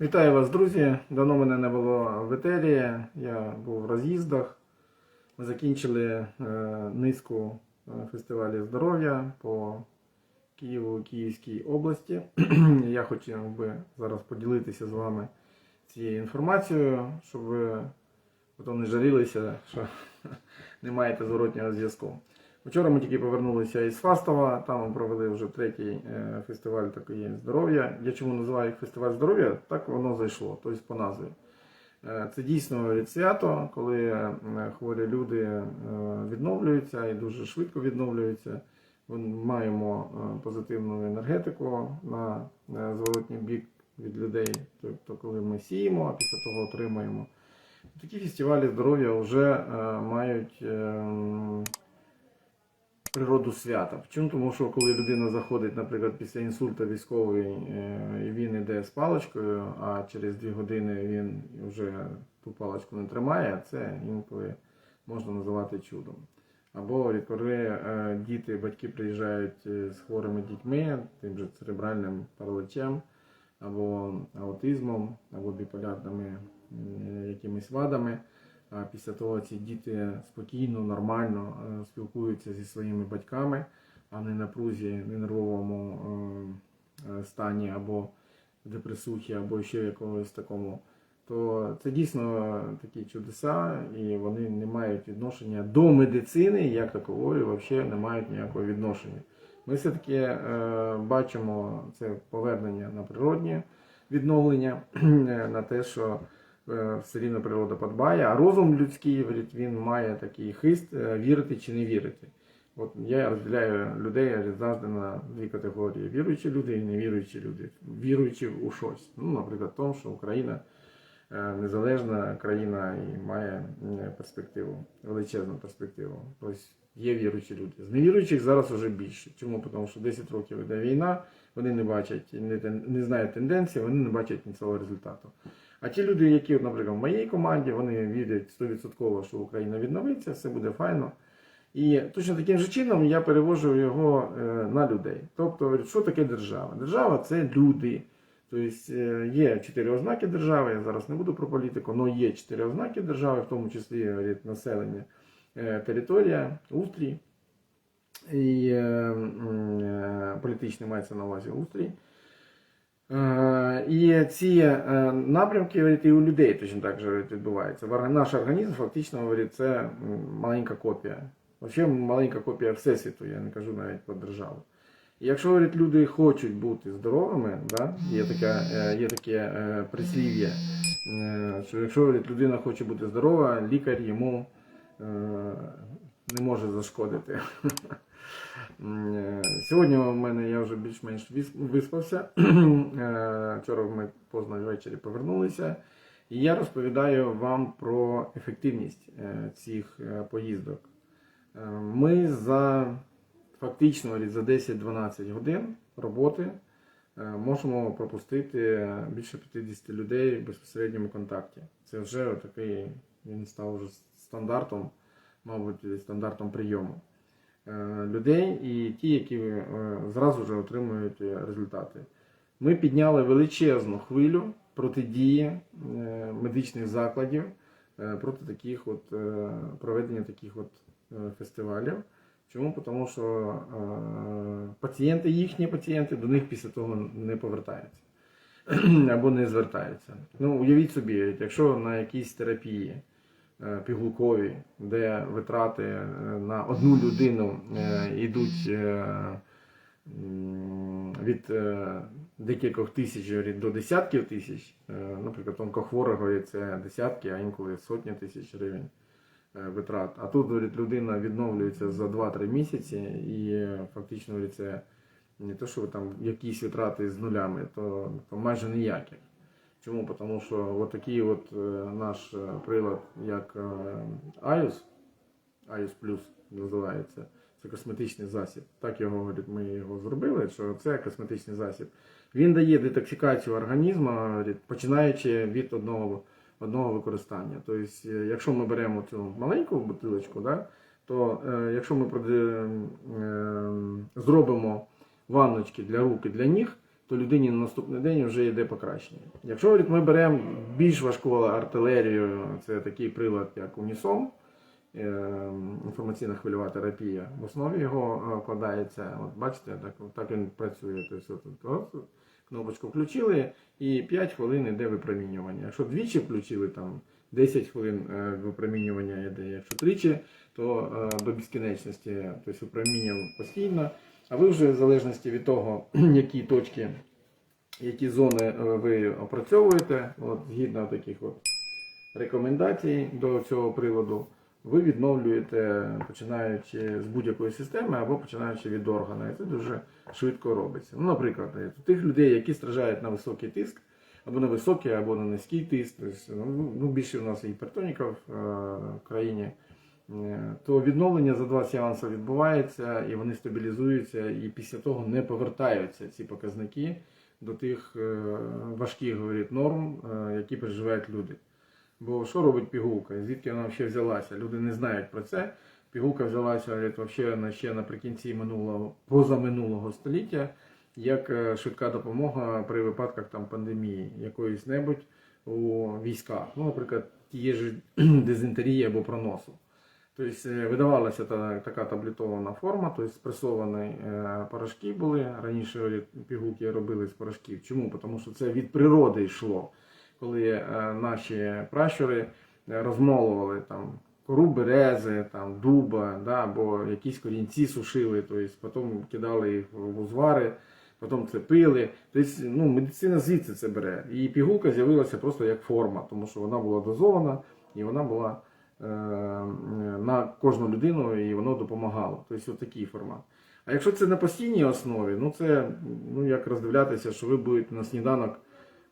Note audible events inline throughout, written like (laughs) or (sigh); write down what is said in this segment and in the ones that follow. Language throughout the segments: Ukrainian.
Вітаю вас, друзі. Давно мене не було в етері. Я був в роз'їздах. Ми закінчили е, низку е, фестивалів здоров'я по Києву, Київській області. (clears throat) Я хотів би зараз поділитися з вами цією інформацією, щоб ви потім не жалілися, що (laughs) не маєте зворотнього зв'язку. Вчора ми тільки повернулися із Фастова, там ми провели вже третій е, фестиваль такої здоров'я. Я чому називаю їх фестиваль здоров'я? Так воно зайшло, тобто по назві. Е, Це дійсно свято, коли е, хворі люди відновлюються і дуже швидко відновлюються. Ми маємо позитивну енергетику на зворотній бік від людей, тобто коли ми сіємо, а після того отримуємо. Такі фестивалі здоров'я вже мають. Природу свята. Чому? Тому що коли людина заходить, наприклад, після інсульту військовий, е, і він йде з паличкою, а через дві години він вже ту паличку не тримає, це інколи можна називати чудом. Або коли е, діти, батьки приїжджають е, з хворими дітьми, тим же церебральним параличем, або аутизмом, або біполярними якимись вадами. А після того ці діти спокійно, нормально е, спілкуються зі своїми батьками, а не напрузі, не нервовому е, е, стані або депресухі, або ще якогось такому. То це дійсно такі чудеса, і вони не мають відношення до медицини, як такової, взагалі не мають ніякого відношення. Ми все-таки е, бачимо це повернення на природні відновлення, (clears throat) на те, що все рівно природа подбає, а розум людський він має такий хист е, вірити чи не вірити. От я розділяю людей завжди на дві категорії: віруючі люди і невіруючі люди. Віруючі у щось. Ну, наприклад, в тому, що Україна е, незалежна країна і має е, перспективу, величезну перспективу. Тобто є віруючі люди. З невіруючих зараз вже більше. Чому? Тому що 10 років іде війна, вони не бачать, не, не знають тенденції, вони не бачать кінцевого результату. А ті люди, які, наприклад, в моїй команді, вони вірять 100%, що Україна відновиться, все буде файно. І точно таким же чином я перевожу його е, на людей. Тобто, що таке держава? Держава це люди. Тобто е, є чотири ознаки держави, я зараз не буду про політику, але є чотири ознаки держави, в тому числі населення, е, територія, устрій. І політичний мається на увазі устрій. Е, І ці е, напрямки говорить, і у людей точно так же говорить, відбуваються. В орга- Наш організм фактично говорить, це маленька копія. Взагалі маленька копія Всесвіту, я не кажу навіть про державу. І якщо говорить, люди хочуть бути здоровими, да, є, таке, е, є таке прислів'я, що якщо говорить, людина хоче бути здорова, лікар йому не може зашкодити. (laughs) Е, Сьогодні у мене я вже більш-менш вис- виспався. (clears throat) Е, Вчора ми поздно ввечері повернулися. І я розповідаю вам про ефективність е, цих поїздок. Ми за фактично за 10-12 годин роботи можемо пропустити більше 50 людей в безпосередньому контакті. Це вже такий, він став вже стандартом, мабуть, стандартом прийому людей і ті, які е, зразу вже отримують е, результати. Ми підняли величезну хвилю протидії е, медичних закладів е, проти таких от е, проведення таких от е, фестивалів. Чому? Тому що е, пацієнти, їхні пацієнти до них після того не повертаються (clears throat) або не звертаються. Ну, уявіть собі, якщо на якійсь терапії е, пігулкові, де витрати е, на одну людину е, йдуть е, від е, декількох тисяч до десятків тисяч, е, наприклад, онкохворого це десятки, а інколи сотні тисяч гривень е, витрат. А тут людина відновлюється за 2-3 місяці і е, фактично це не те, що ви там якісь витрати з нулями, то, то майже ніяких. Чому? Тому що от такий от е, наш е, прилад, як IOS, IOS Plus називається, це косметичний засіб. Так його говорить, ми його зробили, що це косметичний засіб. Він дає детоксикацію організму, починаючи від одного, одного використання. Тобто, якщо ми беремо цю маленьку бутилочку, да, то е, якщо ми е, зробимо ванночки для рук і для ніг, то людині на наступний день вже йде покращення. Якщо ми беремо більш важку артилерію, це такий прилад, як Унісон, е, інформаційна хвильова терапія, в основі його е, вкладається, от бачите, так, так він працює. Тобто, кнопочку включили і 5 хвилин йде випромінювання. Якщо двічі включили, там 10 хвилин е, випромінювання йде. Якщо тричі, то е, до безкінечності, тобто випромінював постійно. А ви вже в залежності від того, (clears throat) які точки, які зони е, ви опрацьовуєте, от, згідно таких от рекомендацій до цього приладу, ви відновлюєте, починаючи з будь-якої системи або починаючи від органу. І це дуже швидко робиться. Ну, наприклад, е, тих людей, які страждають на високий тиск, або на високий, або на низький тиск, тобто, ну, ну, більше у нас гіпертоніків е, в країні, то відновлення за два сеанси відбувається і вони стабілізуються, і після того не повертаються ці показники до тих е, важких говорить, норм, е, які переживають люди. Бо що робить пігулка? Звідки вона взагалі взялася? Люди не знають про це. Пігулка взялася говорить, вообще ще наприкінці минулого, позаминулого століття, як е, швидка допомога при випадках там, пандемії якоїсь небудь у військах. Ну, наприклад, тієї ж (clears throat) дизентерії або проносу. Тобто е, видавалася та, така таблетована форма, тобто спресовані е, порошки були. Раніше пігулки робили з порошків. Чому? Тому що це від природи йшло коли е, наші пращури розмолували там кору берези, там, дуба, да, або якісь корінці сушили, тобто потім кидали їх в узвари, потім це пили. Тобто, ну, медицина звідси це бере. І пігулка з'явилася просто як форма, тому що вона була дозована і вона була на кожну людину і воно допомагало. Тобто такий формат. А якщо це на постійній основі, ну це ну, як роздивлятися, що ви будете на сніданок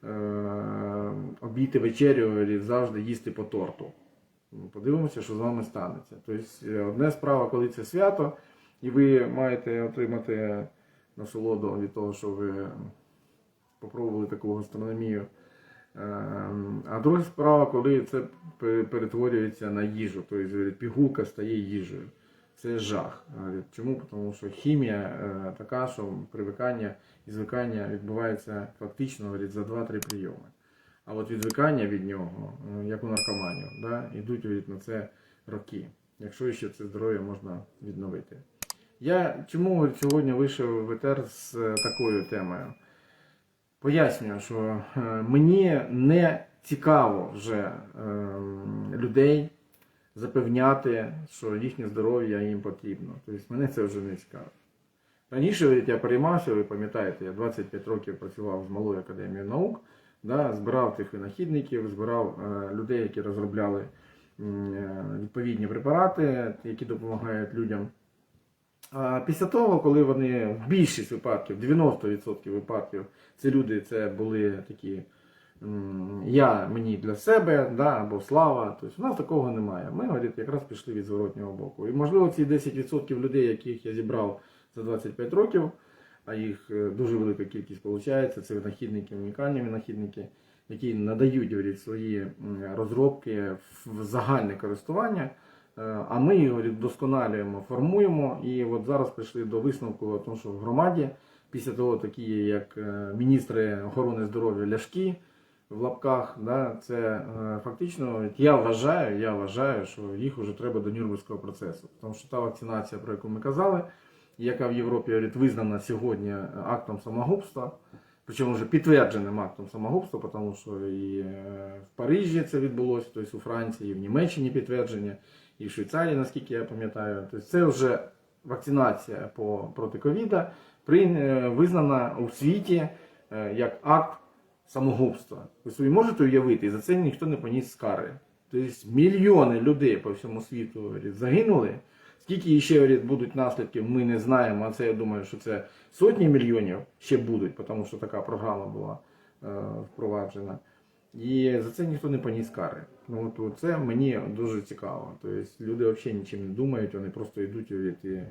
е, обійти вечерю і завжди їсти по торту. Ну, Подивимося, що з вами станеться. Тобто, е, одне справа, коли це свято, і ви маєте отримати насолоду від того, що ви попробували таку гастрономію. Е, А друга справа, коли це перетворюється на їжу, тобто пігулка стає їжею. Це жах. Чому? Тому що хімія е, така, що привикання і звикання відбувається фактично за 2-3 прийоми. А от відвикання від нього, е, як у наркоманів, да, йдуть на це роки. Якщо ще це здоров'я можна відновити. Я чому сьогодні вийшов в етер з е, такою темою? Пояснюю, що е, мені не цікаво вже е, людей запевняти, що їхнє здоров'я їм потрібно. Тобто мене це вже не цікаво. Раніше я переймався, ви пам'ятаєте, я 25 років працював з малою академією наук, да, збирав тих винахідників, збирав е, людей, які розробляли відповідні препарати, які допомагають людям. А після того, коли вони в більшість випадків, 90% випадків, ці люди це були такі я мені для себе, да, або слава. Тобто у нас такого немає. Ми говорить, якраз пішли від зворотнього боку. І можливо ці 10% людей, яких я зібрав за 25 років, а їх е, дуже велика кількість виходить, це винахідники, унікальні винахідники, які надають говорить, свої розробки в загальне користування. Е, А ми їх говорить, вдосконалюємо, формуємо. І от зараз прийшли до висновку, тому що в громаді, після того такі, як е, міністри охорони здоров'я ляшки в лапках, да, це е, фактично, я вважаю, я вважаю, що їх вже треба до Нюрнберзького процесу. Тому що та вакцинація, про яку ми казали, яка в Європі говорить, визнана сьогодні актом самогубства, причому вже підтвердженим актом самогубства, тому що і в Парижі це відбулося, тобто у Франції, і в Німеччині підтвердження, і в Швейцарії, наскільки я пам'ятаю. Тобто це вже вакцинація по, проти ковіда е, визнана у світі е, як акт самогубства. Ви собі можете уявити, і за це ніхто не поніс скари. Тобто мільйони людей по всьому світу загинули. Скільки ще будуть наслідків, ми не знаємо. А це я думаю, що це сотні мільйонів ще будуть, тому що така програма була е, впроваджена. І за це ніхто не поніс кари. Ну от, це мені дуже цікаво. Тобто люди взагалі нічим не думають, вони просто йдуть і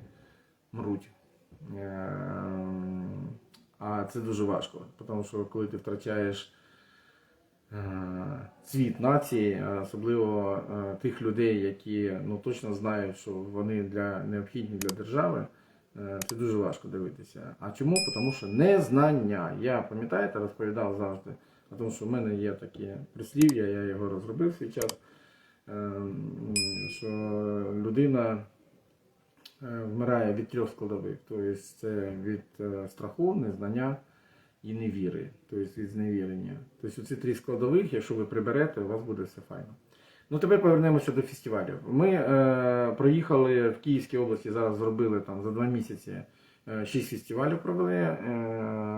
мруть. Е, А це дуже важко, тому що коли ти втрачаєш е, цвіт нації, особливо е, тих людей, які ну, точно знають, що вони для, необхідні для держави, Е, Це дуже важко дивитися. А чому? Тому що незнання. Я пам'ятаєте, розповідав завжди, тому, що в мене є таке прислів'я, я його розробив свій час, е, що людина е, вмирає від трьох складових. Тобто це від е, страху, незнання і невіри, тобто від зневірення. Тобто ці три складових, якщо ви приберете, у вас буде все файно. Ну тепер повернемося до фестивалів. Ми е, проїхали в Київській області, зараз зробили там за два місяці шість фестивалів провели. Е,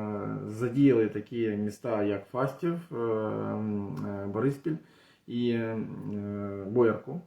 задіяли такі міста, як Фастів, е, е, Бориспіль і е, Боярку.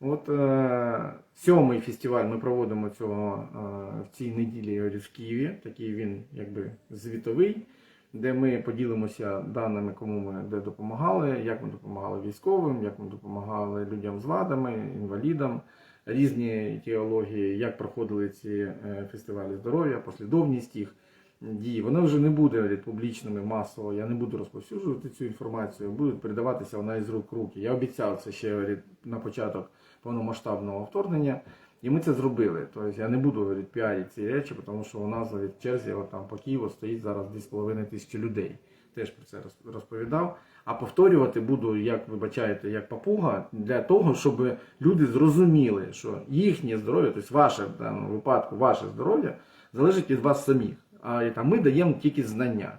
От е, сьомий фестиваль ми проводимо цього е, в цій неділі в Києві. Такий він якби звітовий, де ми поділимося даними, кому ми де допомагали, як ми допомагали військовим, як ми допомагали людям з вадами, інвалідам, різні теології, як проходили ці е, фестивалі здоров'я, послідовність їх дій. Воно вже не буде публічними масово. Я не буду розповсюджувати цю інформацію, будуть передаватися вона із рук руки. Я обіцяв це ще на початок повномасштабного вторгнення. І ми це зробили. Тобто я не буду говорити, піарити ці речі, тому що у нас говорить, в черзі от там по Києву стоїть зараз 2,5 тисячі людей. Теж про це роз- розповідав. А повторювати буду, як вибачаєте, як папуга, для того, щоб люди зрозуміли, що їхнє здоров'я, тобто ваше в даному випадку, ваше здоров'я, залежить від вас самих. А і ми даємо тільки знання.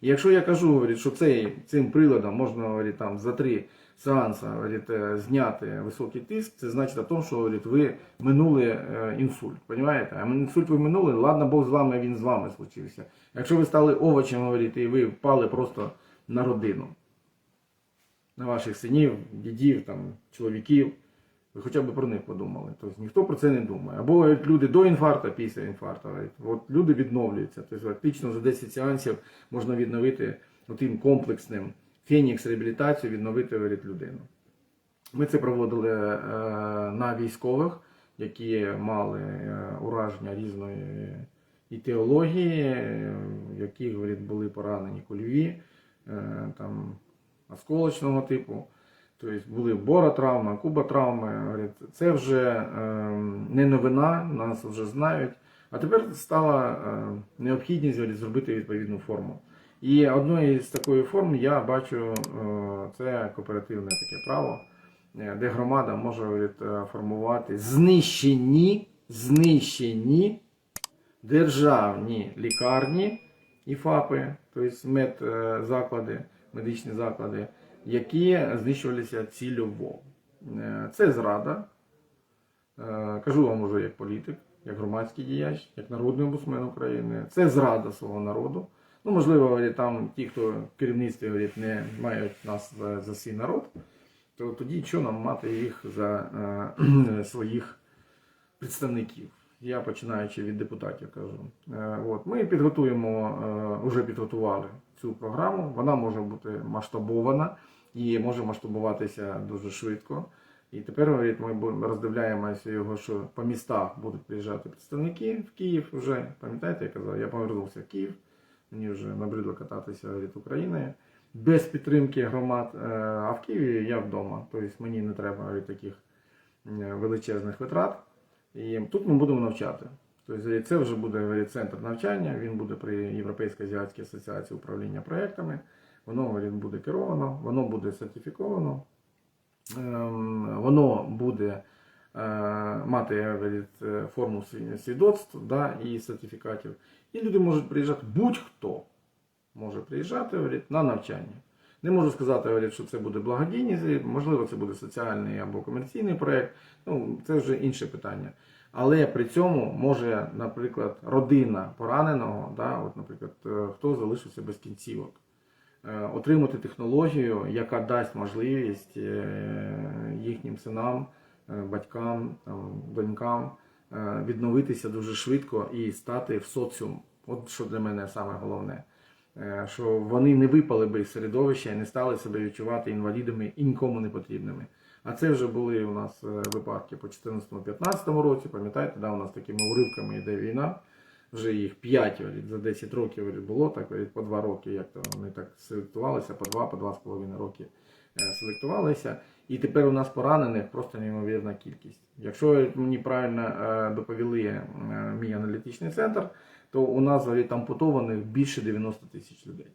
І якщо я кажу, говорить, що цей, цим приладом можна говорить, там, за три сеанси говорить, е, зняти високий тиск, це значить тому, що говорить, ви минули е, інсульт. Понимаєте? А інсульт ви минули, ладно, Бог з вами, він з вами случився. Якщо ви стали овочем, говорить, і ви впали просто на родину, на ваших синів, дідів, там, чоловіків, ви хоча б про них подумали. Тобто ніхто про це не думає. Або люди до інфаркту, після інфаркту. От люди відновлюються. Тобто фактично за 10 сеансів можна відновити тим комплексним фенікс реабілітацію, відновити людину. Ми це проводили е, на військових, які мали е, ураження різної і теології, в говорить, були поранені кульові, е, там, осколочного типу. Тобто були боротравми, куботравми. Це вже е, не новина, нас вже знають. А тепер стала е, необхідність зробити відповідну форму. І одною з такої форм я бачу е, це кооперативне таке право, е, де громада може е, формувати знищені, знищені державні лікарні і ФАПи, тобто медзаклади, медичні заклади, які знищувалися цільово. Е, Це зрада. Е, Кажу вам уже як політик, як громадський діяч, як народний омбудсмен України. Це зрада свого народу. Ну, можливо, там ті, хто в керівництві говорить, не мають нас за, за свій народ, то тоді що нам мати їх за е, (clears throat) своїх представників? Я починаючи від депутатів кажу. Е, от, ми підготуємо, е, вже підготували цю програму. Вона може бути масштабована і може масштабуватися дуже швидко. І тепер ми роздивляємося його, що по містах будуть приїжджати представники в Київ вже. Пам'ятаєте, я казав, я повернувся в Київ. Мені вже набридло кататися від України без підтримки громад. Е, А в Києві я вдома. Тобто мені не треба говорить, таких е, величезних витрат. І тут ми будемо навчати. Тобто це вже буде центр навчання, він буде при Європейській азіатській асоціації управління проектами. Воно буде керовано, воно буде сертифіковано, ем, воно буде е, мати е, форму свідоцтв да, і сертифікатів. І люди можуть приїжджати, будь-хто може приїжджати на навчання. Не можу сказати, що це буде благодійність, можливо, це буде соціальний або комерційний проєкт. Ну, це вже інше питання. Але при цьому може, наприклад, родина пораненого, да, от, наприклад, е, хто залишився без кінцівок, е, отримати технологію, яка дасть можливість е, їхнім синам, батькам, там, донькам відновитися дуже швидко і стати в соціум. От що для мене саме головне. Що вони не випали би з середовища і не стали себе відчувати інвалідами і нікому не потрібними. А це вже були у нас е, випадки по 2014-2015 році. Пам'ятаєте, да, у нас такими уривками йде війна. Вже їх 5 за 10 років було так, по 2 роки, як то вони так селектувалися, по 2, по 2,5 роки е, селектувалися. І тепер у нас поранених просто неймовірна кількість. Якщо мені правильно е, доповіли мій аналітичний центр, то у нас ампутованих більше 90 тисяч людей.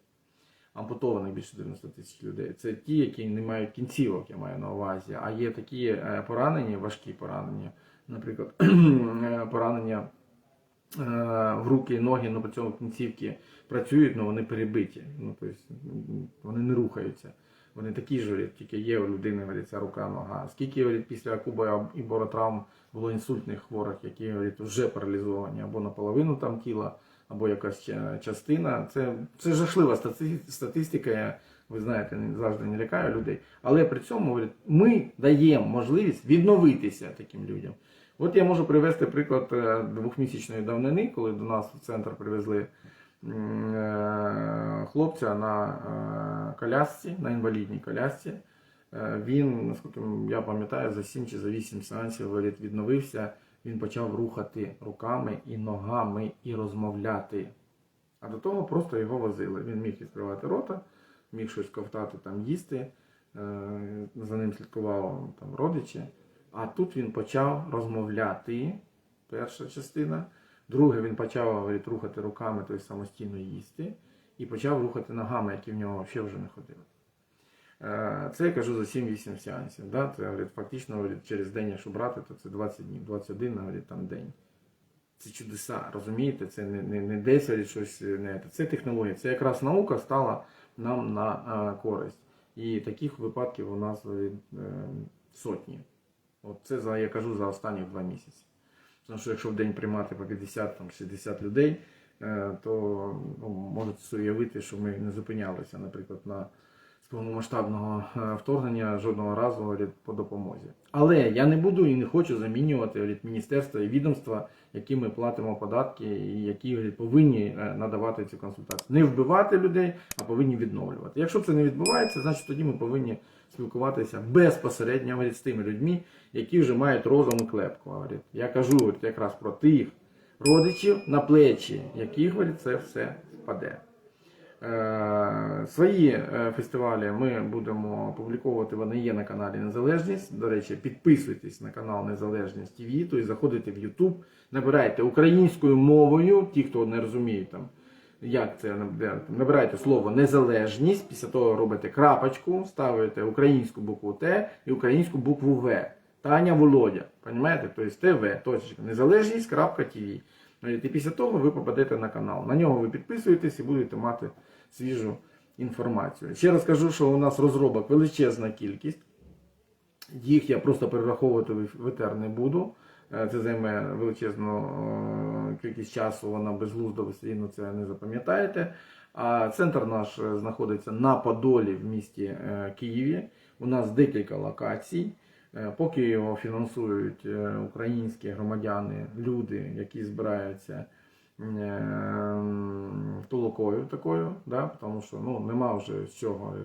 Ампутованих більше 90 тисяч людей. Це ті, які не мають кінцівок, я маю на увазі. А є такі е, поранені, важкі поранення, наприклад, (clears throat) е, поранення е, в руки, ноги, але при цьому кінцівки працюють, але вони перебиті. Ну, тобто, вони не рухаються. Вони такі ж, тільки є у людини говорять, ця рука, нога. Скільки говорять, після куба і боротравм було інсультних хворих, які говорять, вже паралізовані або наполовину там тіла, або якась частина. Це, це жахлива стати- статистика. Ви знаєте, завжди не лякаю людей. Але при цьому ми даємо можливість відновитися таким людям. От я можу привести приклад е, двохмісячної давнини, коли до нас в центр привезли е, хлопця на е, колясці, на інвалідній колясці. Е, Він, наскільки я пам'ятаю, за 7 чи за 8 сеансів відновився. Він почав рухати руками і ногами і розмовляти. А до того просто його возили. Він міг відкривати рота, міг щось ковтати, там їсти. Е, За ним слідкували там родичі. А тут він почав розмовляти. Перша частина. Друге, він почав говорить, рухати руками, тобто самостійно їсти, і почав рухати ногами, які в нього взагалі вже не ходили. Е, Це я кажу за 7-8 сеансів. Да? Це говорить, фактично говорить, через день, якщо брати, то це 20 днів, 21 говорить, там день. Це чудеса, розумієте? Це не, не, не десь говорить, щось не це. Технологія. Це якраз наука стала нам на е, користь. І таких випадків у нас говорить, е, сотні. От це за, я кажу за останні два місяці. Тому що якщо в день приймати по 50-60 людей, е, то ну, можете уявити, що ми не зупинялися, наприклад, на повномасштабного е, вторгнення жодного разу говорить, по допомозі. Але я не буду і не хочу замінювати говорить, міністерства і відомства, які ми платимо податки і які говорить, повинні е, надавати цю консультацію. Не вбивати людей, а повинні відновлювати. Якщо це не відбувається, значить тоді ми повинні спілкуватися безпосередньо говорить, з тими людьми, які вже мають розум і клепку. Говорить. Я кажу говорить, якраз про тих родичів на плечі, яких говорить, це все впаде. Е, Свої е, фестивалі ми будемо публіковувати, вони є на каналі Незалежність. До речі, підписуйтесь на канал Незалежність ТВ, тобто заходите в YouTube, набирайте українською мовою, ті, хто не розуміє там, як це набирайте слово незалежність, після того робите крапочку, ставите українську букву Т і українську букву В. Таня Володя. Понимаєте? Тобто ТВ, точка, незалежність, крапка ТВ. І після того ви попадете на канал. На нього ви підписуєтесь і будете мати свіжу інформацію. Ще раз кажу, що у нас розробок величезна кількість. Їх я просто перераховувати в етер не буду. Е, Це займе величезну е, кількість часу, вона безглуздо, все це не запам'ятаєте. А центр наш е, знаходиться на Подолі в місті Києві. У нас декілька локацій. Поки його фінансують українські громадяни, люди, які збираються толокою такою, да, тому що ну, нема вже з чого.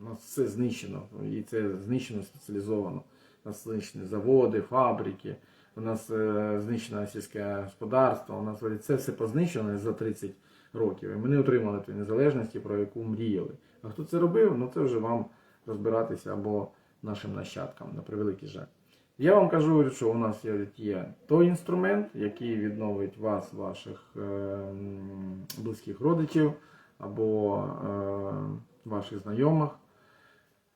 У нас все знищено, і це знищено спеціалізовано. У нас знищені заводи, фабрики, у нас е, знищено сільське господарство, у нас це все познищено за 30 років. І ми не отримали тієї незалежності, про яку мріяли. А хто це робив, ну це вже вам розбиратися або нашим нащадкам, на превеликий жаль. Я вам кажу, що у нас є, той інструмент, який відновить вас, ваших е, близьких родичів або е, ваших знайомих.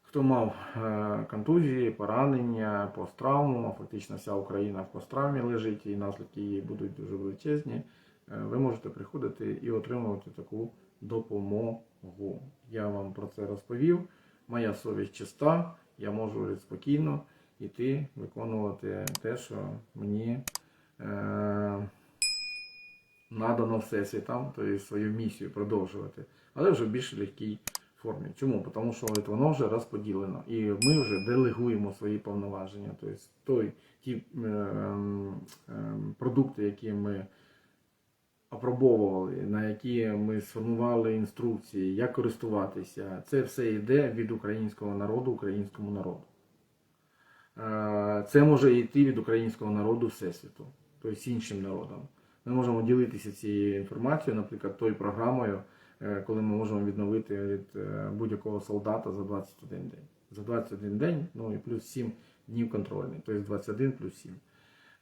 Хто мав е, контузії, поранення, посттравму, фактично вся Україна в посттравмі лежить, і наслідки її будуть дуже величезні. Ви можете приходити і отримувати таку допомогу. Я вам про це розповів. Моя совість чиста, я можу спокійно йти виконувати те, що мені е, надано всесвітом, тобто свою місію продовжувати, але вже в більш легкій формі. Чому? Тому що от воно вже розподілено, і ми вже делегуємо свої повноваження. Тобто той, ті е, ем, продукти, які ми опробовували, на які ми сформували інструкції, як користуватися, це все йде від українського народу українському народу. Е, Це може йти від українського народу всесвіту, тобто іншим народам. Ми можемо ділитися цією інформацією, наприклад, тою програмою, е, коли ми можемо відновити від е, будь-якого солдата за 21 день. за 21 день, ну і плюс 7 днів контрольний, тобто 21 плюс 7.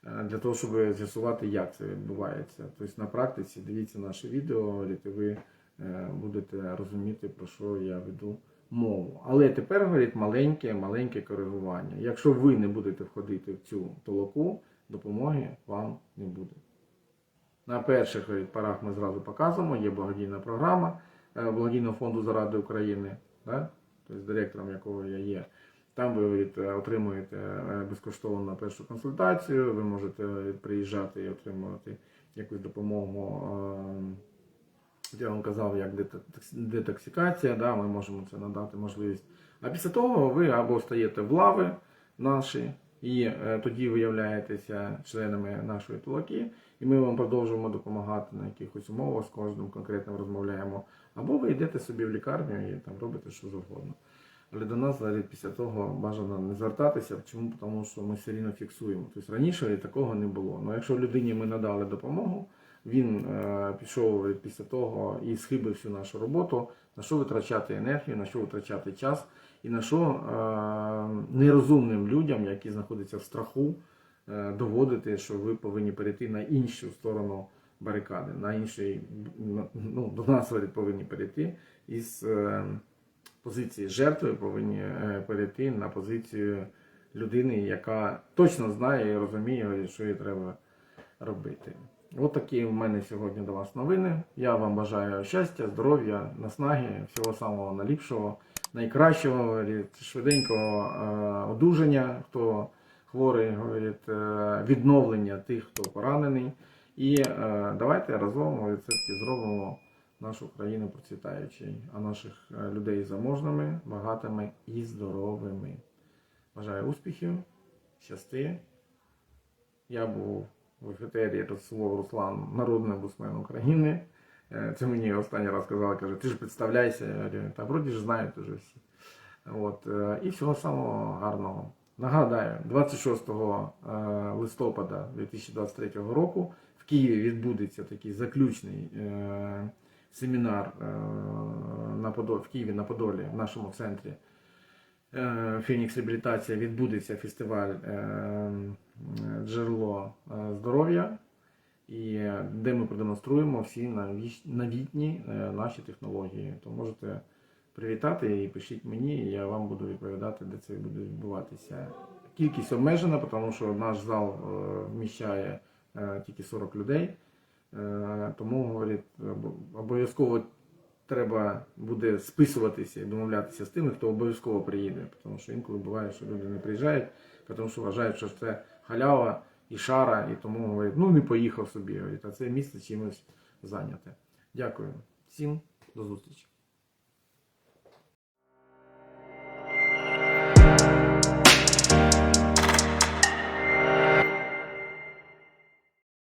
Е, Для того, щоб з'ясувати, як це відбувається. Тобто на практиці дивіться наше відео, і ви будете розуміти, про що я веду мову. Але тепер говорить маленьке, маленьке коригування. Якщо ви не будете входити в цю толоку, допомоги вам не буде. На перших говорить, порах ми зразу показуємо, є благодійна програма е, благодійного фонду заради України, да? тобто директором якого я є. Там ви говорите, отримуєте е, безкоштовно першу консультацію, ви можете приїжджати і отримувати якусь допомогу. Я вам казав, як детокс- детоксикація, да, ми можемо це надати можливість. А після того ви або стаєте в лави наші, і е, тоді ви являєтеся членами нашої толоки, і ми вам продовжуємо допомагати на якихось умовах, з кожним конкретно розмовляємо. Або ви йдете собі в лікарню і там робите що завгодно. Але до нас взагалі після того бажано не звертатися. Чому? Тому що ми все рівно фіксуємо. Тобто раніше такого не було. Ну якщо людині ми надали допомогу, він е, пішов після того і схибив всю нашу роботу, на що витрачати енергію, на що витрачати час, і на що е, нерозумним людям, які знаходяться в страху, е, доводити, що ви повинні перейти на іншу сторону барикади, на інший, ну, до нас говорять, повинні перейти із позиції жертви, повинні перейти на позицію людини, яка точно знає і розуміє, що їй треба робити. От такі в мене сьогодні до вас новини. Я вам бажаю щастя, здоров'я, наснаги, всього самого найліпшого, найкращого, говорить, швиденького е, одужання, хто хворий, говорить, е, відновлення тих, хто поранений. І е, давайте разом говорить, все-таки зробимо нашу країну процвітаючою, а наших людей заможними, багатими і здоровими. Бажаю успіхів, щасти. Я був в ефетері Росолов Руслан, народний омбудсмен України. Е, Це мені останній раз казали, каже, ти ж представляйся. Я говорю, та вроді ж знають уже всі. От, е, і всього самого гарного. Нагадаю, 26 е, листопада 2023 року в Києві відбудеться такий заключний семінар на Подолі, в Києві на Подолі, в нашому центрі. Е, Фінікс Реабілітація відбудеться фестиваль е, джерело е, здоров'я, і де ми продемонструємо всі нові- новітні наші технології. То можете привітати і пишіть мені, і я вам буду відповідати, де це буде відбуватися. Кількість обмежена, тому що наш зал вміщає тільки 40 людей. Тому говорить, обов'язково треба буде списуватися і домовлятися з тими, хто обов'язково приїде. Тому що інколи буває, що люди не приїжджають, тому що вважають, що це халява і шара, і тому говорять, ну не поїхав собі. А це місце чимось зайняте. Дякую всім, до зустрічі.